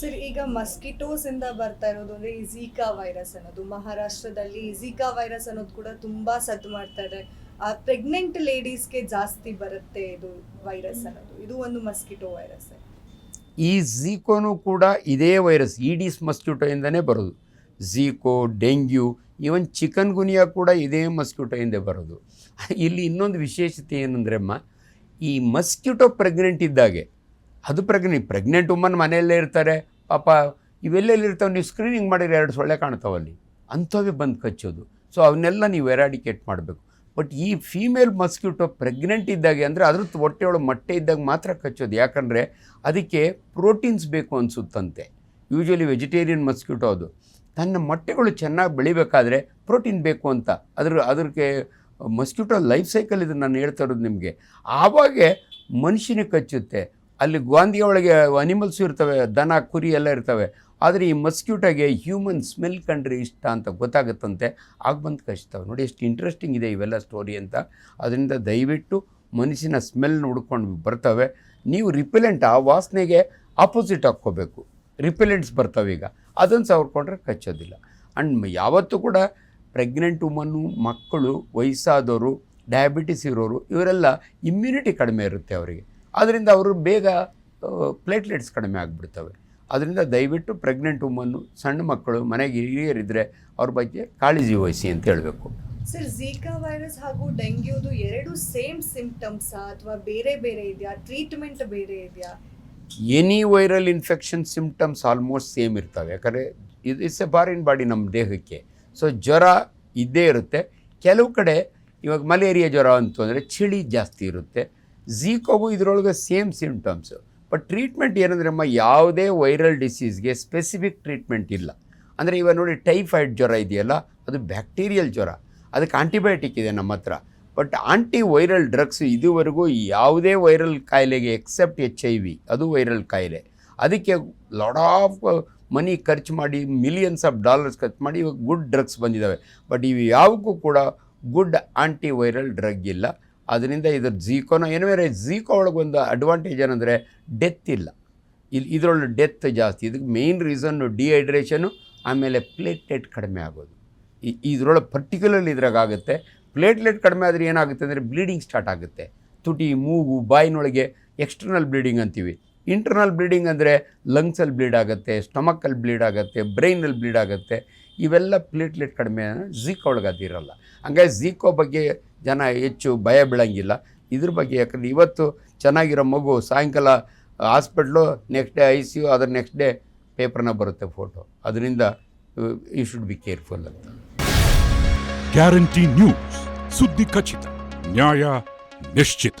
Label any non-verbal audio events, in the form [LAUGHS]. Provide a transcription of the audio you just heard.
Sir, ಈಗ mosquitoes ಇಂದ ಬರ್ತಾ ಇರೋದು ಅಂದ್ರೆ ಇಜಿಕಾ ವೈರಸ್ ಅನ್ನೋದು. ಮಹಾರಾಷ್ಟ್ರದಲ್ಲಿ ಇಜಿಕಾ ವೈರಸ್ ಅನ್ನೋದು ಕೂಡ ತುಂಬಾ ಸದ್ದು ಮಾಡ್ತಾ ಇದೆ. ಪ್ರೆಗ್ನೆಂಟ್ ಲೇಡೀಸ್ಗೆ ಜಾಸ್ತಿ ಬರುತ್ತೆ ಇದು ವೈರಸ್ ಅನ್ನೋದು. ಇದು ಒಂದು ಮಸ್ಕಿಟೋ ವೈರಸ್ ಈ ಝೀಕೋನು ಕೂಡ ಇದೇ ವೈರಸ್ ಈಡಿಸ್ ಮಸ್ಕ್ಯೂಟೋಯಿಂದನೇ ಬರೋದು. Zika dengue even chikungunya ಕೂಡ ಇದೇ ಮಸ್ಕಿಟೋಯಿಂದ ಬರೋದು. [LAUGHS] ಇಲ್ಲಿ ಇನ್ನೊಂದು ವಿಶೇಷತೆ ಏನಂದ್ರೆ ಅಮ್ಮ, ಈ ಮಸ್ಕಿಟೋ ಪ್ರೆಗ್ನೆಂಟ್ ಇದ್ದಾಗೆ ಅದು ಪ್ರೆಗ್ನೆಂಟ್ ಪ್ರೆಗ್ನೆಂಟ್ ವುಮನ್ ಮನೆಯಲ್ಲೇ ಇರ್ತಾರೆ, ಪಾಪ ಇವೆಲ್ಲೆಲ್ಲಿರ್ತಾವೆ, ನೀವು ಸ್ಕ್ರೀನಿಂಗ್ ಮಾಡಿದ್ರೆ ಎರಡು ಸೊಳ್ಳೆ ಕಾಣ್ತಾವಲ್ಲಿ. ಅಂಥವೇ ಬಂದು ಕಚ್ಚೋದು. ಸೊ ಅವನ್ನೆಲ್ಲ ನೀವು ಎರಾಡಿಕೇಟ್ ಮಾಡಬೇಕು. ಬಟ್ ಈ ಫೀಮೇಲ್ ಮಸ್ಕ್ಯೂಟೋ ಪ್ರೆಗ್ನೆಂಟ್ ಇದ್ದಾಗೆ ಅಂದರೆ ಅದ್ರ ಹೊಟ್ಟೆಯೊಳಗೆ ಮೊಟ್ಟೆ ಇದ್ದಾಗ ಮಾತ್ರ ಕಚ್ಚೋದು. ಯಾಕಂದರೆ ಅದಕ್ಕೆ ಪ್ರೋಟೀನ್ಸ್ ಬೇಕು ಅನಿಸುತ್ತಂತೆ. ಯೂಶ್ವಲಿ ವೆಜಿಟೇರಿಯನ್ ಮಸ್ಕ್ಯೂಟೋ ಅದು. ತನ್ನ ಮೊಟ್ಟೆಗಳು ಚೆನ್ನಾಗಿ ಬೆಳಿಬೇಕಾದ್ರೆ ಪ್ರೋಟೀನ್ ಬೇಕು ಅಂತ. ಅದ್ರ ಅದಕ್ಕೆ ಮಸ್ಕ್ಯೂಟೋ ಲೈಫ್ ಸೈಕಲ್ ಇದು ನಾನು ಹೇಳ್ತಾ ಇರೋದು ನಿಮಗೆ. ಆವಾಗೆ ಮನುಷ್ಯನಿಗೆ ಕಚ್ಚುತ್ತೆ. ಅಲ್ಲಿ ಗಾಂಧಿಯ ಒಳಗೆ ಅನಿಮಲ್ಸು ಇರ್ತವೆ, ದನ, ಕುರಿ ಎಲ್ಲ ಇರ್ತವೆ. ಆದರೆ ಈ ಮಸ್ಕ್ಯೂಟಾಗೆ ಹ್ಯೂಮನ್ ಸ್ಮೆಲ್ ಕಂಡ್ರೆ ಇಷ್ಟ ಅಂತ ಗೊತ್ತಾಗುತ್ತಂತೆ. ಆಗ ಬಂದು ನೋಡಿ ಎಷ್ಟು ಇಂಟ್ರೆಸ್ಟಿಂಗ್ ಇದೆ ಇವೆಲ್ಲ ಸ್ಟೋರಿ ಅಂತ. ಅದರಿಂದ ದಯವಿಟ್ಟು ಮನುಷ್ಯನ ಸ್ಮೆಲ್ ನೋಡ್ಕೊಂಡು ಬರ್ತವೆ. ನೀವು ರಿಪೆಲೆಂಟ್ ಆ ವಾಸನೆಗೆ ಆಪೋಸಿಟ್ ಹಾಕ್ಕೋಬೇಕು. ರಿಪೆಲೆಂಟ್ಸ್ ಬರ್ತವೆ ಈಗ. ಅದನ್ನು ಸವರ್ಕೊಂಡ್ರೆ ಕಚ್ಚೋದಿಲ್ಲ. ಆ್ಯಂಡ್ ಯಾವತ್ತೂ ಕೂಡ ಪ್ರೆಗ್ನೆಂಟ್ ವುಮನ್ನು ಮಕ್ಕಳು, ವಯಸ್ಸಾದವರು ಡಯಾಬಿಟಿಸ್ ಇರೋರು, ಇವರೆಲ್ಲ ಇಮ್ಯುನಿಟಿ ಕಡಿಮೆ ಇರುತ್ತೆ ಅವರಿಗೆ. ಅದರಿಂದ ಅವರು ಬೇಗ ಪ್ಲೇಟ್ಲೆಟ್ಸ್ ಕಡಿಮೆ ಆಗಿಬಿಡ್ತವೆ. ಅದರಿಂದ ದಯವಿಟ್ಟು ಪ್ರೆಗ್ನೆಂಟ್ ವುಮನ್ನು ಸಣ್ಣ ಮಕ್ಕಳು ಮನೆಗೆ ಹಿರಿಯರಿದ್ದರೆ ಅವ್ರ ಬಗ್ಗೆ ಕಾಳಜಿ ವಹಿಸಿ ಅಂತ ಹೇಳಬೇಕು. ಸರ್ ಝೀಕಾ ವೈರಸ್ ಹಾಗೂ ಡೆಂಗ್ಯೂದು ಎರಡು ಸೇಮ್ ಸಿಂಪ್ಟಮ್ಸ್ ಅಥವಾ ಬೇರೆ ಬೇರೆ ಇದೆಯಾ? ಟ್ರೀಟ್ಮೆಂಟ್ ಬೇರೆ ಇದೆಯಾ? Any viral infection symptoms almost same ಇರ್ತವೆ. ಯಾಕಂದರೆ ಇದು ಇಟ್ಸ್ ಎ ಬಾರಿನ್ ಬಾಡಿ ನಮ್ಮ ದೇಹಕ್ಕೆ. ಸೊ ಜ್ವರ ಇದ್ದೇ ಇರುತ್ತೆ. ಕೆಲವು ಕಡೆ ಇವಾಗ ಮಲೇರಿಯಾ ಜ್ವರ ಅಂತಂದರೆ ಚಳಿ ಜಾಸ್ತಿ ಇರುತ್ತೆ. ಝೀಕೋಗೂ ಇದರೊಳಗೆ ಸೇಮ್ ಸಿಮ್ಟಮ್ಸು ಬಟ್ ಟ್ರೀಟ್ಮೆಂಟ್ ಏನಂದ್ರೆ ಅಮ್ಮ, ಯಾವುದೇ ವೈರಲ್ ಡಿಸೀಸ್ಗೆ ಸ್ಪೆಸಿಫಿಕ್ ಟ್ರೀಟ್ಮೆಂಟ್ ಇಲ್ಲ. ಅಂದರೆ ಇವಾಗ ನೋಡಿ ಟೈಫಾಯ್ಡ್ ಜ್ವರ ಇದೆಯಲ್ಲ, ಅದು ಬ್ಯಾಕ್ಟೀರಿಯಲ್ ಜ್ವರ. ಅದಕ್ಕೆ ಆಂಟಿಬಯೋಟಿಕ್ ಇದೆ ನಮ್ಮ ಹತ್ರ. ಬಟ್ ಆಂಟಿ ವೈರಲ್ ಡ್ರಗ್ಸ್ ಇದುವರೆಗೂ ಯಾವುದೇ ವೈರಲ್ ಕಾಯಿಲೆಗೆ ಎಕ್ಸೆಪ್ಟ್ ಎಚ್ ಐ ವಿ ಅದು ವೈರಲ್ ಕಾಯಿಲೆ. ಅದಕ್ಕೆ ಲಾಡ್ ಆಫ್ ಮನಿ ಖರ್ಚು ಮಾಡಿ ಮಿಲಿಯನ್ಸ್ ಆಫ್ ಡಾಲರ್ಸ್ ಖರ್ಚು ಮಾಡಿ ಇವಾಗ ಗುಡ್ ಡ್ರಗ್ಸ್ ಬಂದಿದ್ದಾವೆ. ಬಟ್ ಇವು ಯಾವಕ್ಕೂ ಕೂಡ ಗುಡ್ ಆಂಟಿ ವೈರಲ್ ಡ್ರಗ್ ಇಲ್ಲ. ಅದರಿಂದ ಇದ್ರ ಝೀಕೋನ ಏನಾದ್ರೆ ಝೀಕೋ ಒಳಗೆ ಒಂದು ಅಡ್ವಾಂಟೇಜ್ ಏನಂದರೆ ಡೆತ್ ಇಲ್ಲ. ಇಲ್ಲಿ ಇದರೊಳಗೆ ಡೆತ್ ಜಾಸ್ತಿ. ಇದಕ್ಕೆ ಮೇಯ್ನ್ ರೀಸನ್ನು ಡಿಹೈಡ್ರೇಷನು ಆಮೇಲೆ ಪ್ಲೇಟ್ಲೆಟ್ ಕಡಿಮೆ ಆಗೋದು. ಈ- ಇದರೊಳಗೆ ಪರ್ಟಿಕ್ಯುಲರ್ಲಿ ಇದ್ರಾಗ ಆಗುತ್ತೆ. ಪ್ಲೇಟ್ಲೆಟ್ ಕಡಿಮೆ ಆದರೆ ಏನಾಗುತ್ತೆ ಅಂದರೆ ಬ್ಲೀಡಿಂಗ್ ಸ್ಟಾರ್ಟ್ ಆಗುತ್ತೆ. ತುಟಿ, ಮೂಗು, ಬಾಯಿನೊಳಗೆ ಎಕ್ಸ್ಟರ್ನಲ್ ಬ್ಲೀಡಿಂಗ್ ಅಂತೀವಿ. ಇಂಟರ್ನಲ್ ಬ್ಲೀಡಿಂಗ್ ಅಂದರೆ ಲಂಗ್ಸಲ್ಲಿ ಬ್ಲೀಡ್ ಆಗುತ್ತೆ ಸ್ಟಮಕಲ್ಲಿ ಬ್ಲೀಡ್ ಆಗುತ್ತೆ ಬ್ರೈನಲ್ಲಿ ಬ್ಲೀಡ್ ಆಗುತ್ತೆ. ಇವೆಲ್ಲ ಪ್ಲೇಟ್ಲೆಟ್ ಕಡಿಮೆ ಝೀಕೋ ಒಳಗೆ ಅದಿರಲ್ಲ ಹಂಗಾಗಿ ಝೀಕೋ ಬಗ್ಗೆ ಜನ ಹೆಚ್ಚು ಭಯ ಬೀಳಂಗಿಲ್ಲ. ಇದ್ರ ಬಗ್ಗೆ ಯಾಕಂದರೆ ಇವತ್ತು ಚೆನ್ನಾಗಿರೋ ಮಗು ಸಾಯಂಕಾಲ hospital next day I C U ಅದ್ರ ನೆಕ್ಸ್ಟ್ ಡೇ ಪೇಪರ್ನ ಬರುತ್ತೆ ಫೋಟೋ ಅದರಿಂದ ಯು ಶುಡ್ ಬಿ ಕೇರ್ಫುಲ್ ಅಂತ. ಗ್ಯಾರಂಟಿ ನ್ಯೂಸ್ ಸುದ್ದಿ ಖಚಿತ ನ್ಯಾಯ ನಿಶ್ಚಿತ